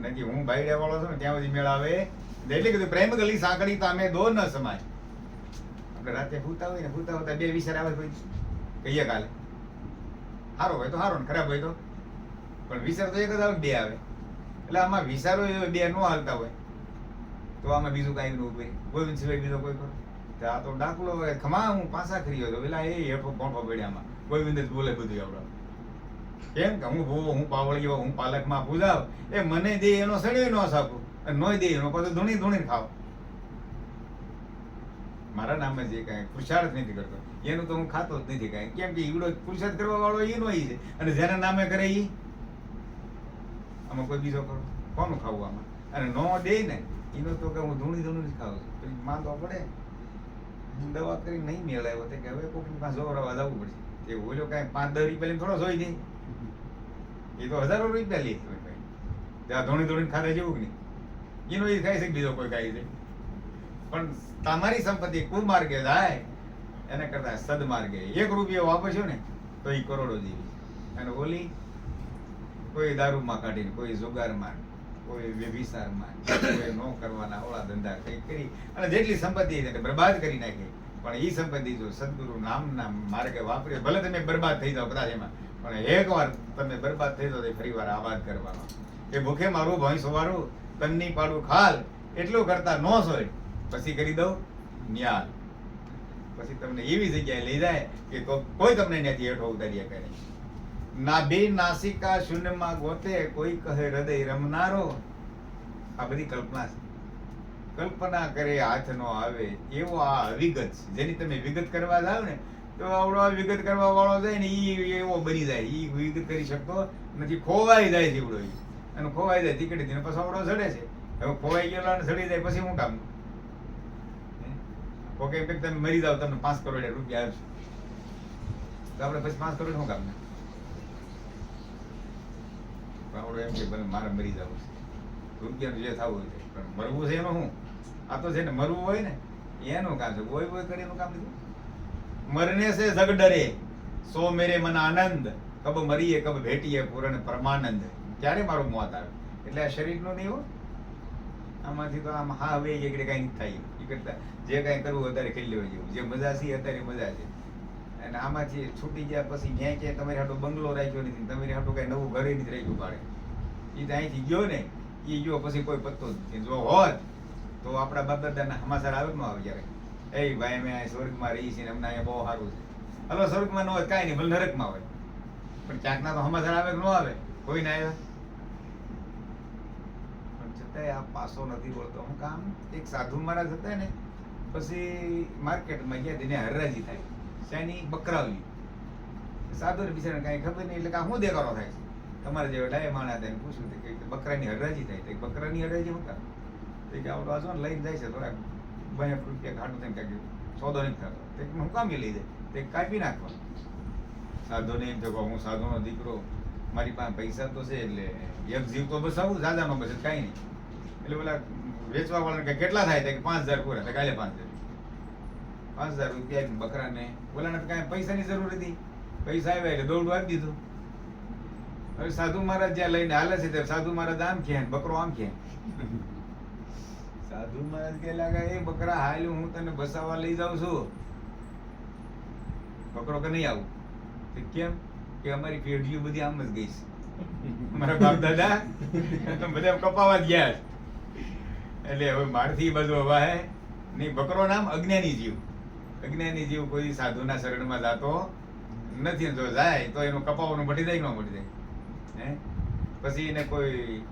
નથી, હું ભાઈ વાળો છું ત્યાં સુધી મેળ આવે. એટલે કીધું, પ્રેમ ગલી સાંકળી તમે દો ન સમાય. આપણે રાતે ફૂતા હોય ને ફૂતા હોતા બે વિચાર આવે કોઈ કહીએ કાલે. સારો હોય તો સારો ને, ખરાબ હોય તો. પણ વિચાર તો એક જ આવે બે આવે. એટલે આમાં વિચારો બે ન હાલતા હોય. તો આમાં બીજું કાંઈ ન ઉભે ગોવિંદ સિવાય બીજો કોઈ કરો તો આ તો ડાકલો ખમા હું પાછા કર્યો હતો પેલા એ હેઠો પડ્યા આમાં. ગોવિંદ જ બોલે બધું આપણે. કેમ કે હું ભૂવો હું પાવળીઓ હું પાલકમાં પૂજાવ એ મને દે એનો સડ્યો ન સાપું અને નોય દે એનો, પછી ધૂણી ધૂણી ખાવ. મારા નામે જે કાંઈ પુરુષાર્થ નથી કરતો. એનું તો હું ખાતો જ નથી કાંઈ. કેમ કે ઈવડો પુરુષાર્થ કરવા વાળો એનો નોય છે. અને જેના નામે કરે એ આમાં કોઈ બીજો કરો કોનું ખાવું આમાં? અને નો દે ને, એનો તો કે હું ધૂણી ધૂણી જ ખાઉં છું. પછી માંદો પડે. દવા કરી નહીં મેળાયો તે કે હવે કોકની પાસે જોવા જવું પડશે. તે ઓલો કાંઈ પાંચ દસ રૂપિયા થોડો જોઈ દે. એ તો હજારો રૂપિયા લે ભાઈ. ત્યાં ધોણી ધોણીને ખાધા જેવું કે નહીં? એનો એ ખાય છે બીજો કોઈ ખાઈ છે પણ તમારી સંપત્તિ કુમાર્ગે જાય એને કરતા સદમાર્ગે. એક રૂપિયો વાપરશો ને, તો એ કરોડો જેવી. અને ઓલી, કોઈ દારૂમાં કાઢીને, કોઈ જુગારમાં, કોઈ વ્યભિસારમાં કોઈ નો કરવાના ઓળા ધંધા કઈ કરી, અને જેટલી સંપત્તિ એને બરબાદ કરી નાખી. પણ એ સંપત્તિ જો સદગુરુ નામના માર્ગે વાપરે, ભલે તમે બરબાદ થઈ જાઓ કદાચ એમાં. પણ એકવાર તમે બરબાદ થઈ તો ફરી વાર આબાદ કરવાનો. એ ભૂખે મારું ભોંય સવારું, તન્ની પાડું ખાલ, એટલું કરતા નો સોય. પછી કરી દઉં ન્યાલ. પછી તમને એવી જગ્યાએ લઈ જાય કે કોઈ તમને ત્યાંથી હેઠો ઉતાર્યા કરે. નાભી નાસિકા શૂન્યમાં ગોતે, કોઈ કહે હૃદય રમનારો. આ બધી કલ્પના છે. કલ્પના કરે હાથ નો આવે, એવો આ વિગત છે. જેની તમે વિગત કરવા જાવ ને તો આવડો વિગત કરવા વાળો જાય ને ઈ એવો બની જાય. ઈ વિગત કરી શકતો નથી. ખોવાઈ જાય જીવડો ઈ. અને ખોવાઈ જાય ટિકિટથી પછી આવડો ચડે છે. હવે ખોવાઈ ગયેલો અને ચડી જાય પછી શું કામ? ઓકે તમે મરી જાવ તમને પાંચ કરોડ રૂપિયા આવશે તો આપણે પછી પાંચ કરોડ શું કામ આવડો એમ કે ભલે મારે મરી જવું છે. રૂપિયાનું જે થવું હોય પણ મરવું છે એનું શું? આ તો છે ને મરવું હોય ને. એનું કામ છે. કોઈ કોઈ કરી એનું કામ નથી મરને સે જગ ડરે સો મેરે મન આનંદ કબ મરીએ કબ ભેટીએ પૂરણ પરમાનંદ ક્યારે મારું મોત આવે એટલે આ શરીરનું નહીં હો આમાંથી તો આમ હા હવે એકડે કાંઈ નહીં થાય એ જે કાંઈ કરવું અત્યારે કરી લેવા જેવું જે મજા છે અત્યારે મજા છે. અને આમાંથી છૂટી ગયા પછી ક્યાંય ક્યાંય તમારી હાટો બંગલો રાખ્યો નથી, તમારી હાટો કાંઈ નવું ઘરે નથી રાખ્યું પાડે એ તો અહીંથી ગયો ને એ ગયો પછી કોઈ પત્તો નથી. જો હોત, તો આપણા બાપ દાદાના સમાચાર આવે ન આવે જ્યારે એ ભાઈ, અમે અહીં સ્વર્ગમાં રહી છીએ અમને અહીંયા બહુ સારું છે. હલો, સ્વર્ગમાં ન હોય કાંઈ નહીં, ભલે નરકમાં હોય. પણ ક્યાંકના તો સમાચાર આવે કે ન આવે? કોઈ ના આવ્યા પણ છતાંય આ પાસો નથી બોલતો. હું કામ એક સાધુ મહારાજ હતા ને, પછી માર્કેટમાં ગયા તેને હરરાજી થાય. શેની? બકરાવલી સાધુ ને બિચારાને કાંઈ ખબર નહીં, એટલે કાં શું દેખાડો થાય છે? તમારે જેવા ડાય માણા તેને પૂછ્યું કે બકરાની હરરાજી થાય. તો બકરાની હરરાજી હું કામ? તો કે આવડો આજો લઈને જાય છે થોડાક. બાયા રૂપિયા ઘાટું થઈને કાંઈક સોદો નહીં થતો. તે કે હું કામ એ લઈ દે તે કાપી નાખવા સાધુને એમ થયો હું સાધુનો દીકરો, મારી પાસે પૈસા તો છે એટલે એક જીવ તો બસ આવું દાદાનો બસ કાંઈ નહીં. એટલે પેલા વેચવા વાળાને કેટલા થાય? કે, પાંચ હજાર પૂરા. થાય કાલે પાંચ હજાર. પાંચ હજાર રૂપિયા બકરાને ઓલાને તો કાંઈ પૈસાની જરૂર હતી. પૈસા આવ્યા એટલે દોડું આપી દીધું. હવે સાધુ મહારાજ જ્યાં લઈને હાલે છે, ત્યારે સાધુ મહારાજ આમ કહે બકરો આમ કે સાધુ મહારાજ કે લાગે એ બકરા હાલ્યું હું તને બસાવવા લઈ જાઉં છું. બકરો કે નહીં આવું? કેમ? કે અમારી પેઢીઓ બધી આમ જ ગઈ છે. મારા બાપ દાદા બધા કપાવા ગયા એટલે હવે મારથી બધું હવાય નહીં, બકરો નામ અજ્ઞાની જીવ. અજ્ઞાની જીવ કોઈ સાધુના શરણમાં જાતો નથી. જો જાય, તો એનું કપાવાનું મટી જાય ન મટી જાય? હે? પછી એને કોઈ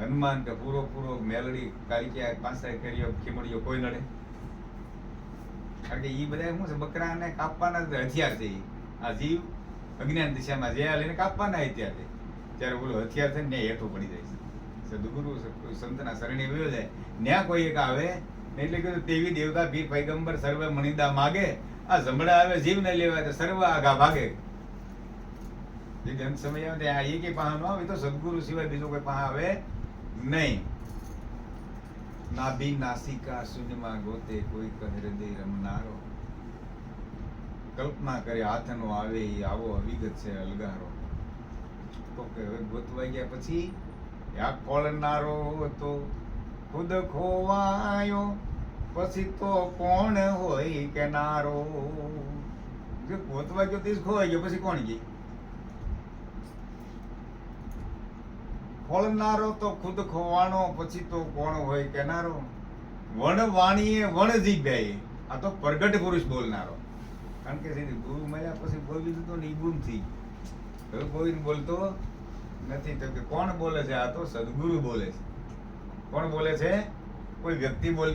હનુમાન કે પૂરો પૂરો મેલડી કાલિકા પાંસઠ કર્યો ખીમડીઓ કોઈ નડે. કારણ કે એ બધા શું છે, બકરાને કાપવાના હથિયાર છે. આ જીવ અજ્ઞાન દિશામાં જે લઈને કાપવાના હથિયાર છે. ત્યારે બોલો, હથિયાર છે ને હેઠું પડી જાય છે. સદગુરુ સંતના શરણે વયો જાય. ન્યા કોઈ એક આવે એટલે કીધું તેવી દેવતા ભી પૈગંબર સર્વ મણિદા માગે. આ જમણા આવે જીવ ને લેવા તો સર્વ આગા ભાગે. જે ગ્રંથ સમય ત્યાં આ કે પાહા આવે તો સદગુરુ સિવાય બીજો કોઈ પાહા આવે નહીં. નાભી નાસિકા શૂન્યમાં ગોતે કોઈ કહે હૃદય રમનારો. કલ્પના કરે હાથનો આવે એ આવો અવિગત છે અલગારો. તો કે હવે ગોતવાઈ ગયા પછી આ ખોલનારો તો ખુદ ખોવાયો, પછી તો કોણ હોય કેનારો? જે ગોતવા ગયો તે ખોવાઈ ગયો, પછી કોણ ગઈ? ખોલનારો તો ખુદ ખોવાનો, પછી તો કોણ હોય કેનારો વણ વાણીએ વણ જીભે આ તો પ્રગટ પુરુષ બોલનારો. કારણ કે ગુરુ મળ્યા પછી બોલી દીધું ને ગુમ થઈ હવે કોઈ બોલતો નથી. તો કે કોણ બોલે છે? આ તો સદગુરુ બોલે છે. કોણ બોલે છે? કોઈ વ્યક્તિ બોલ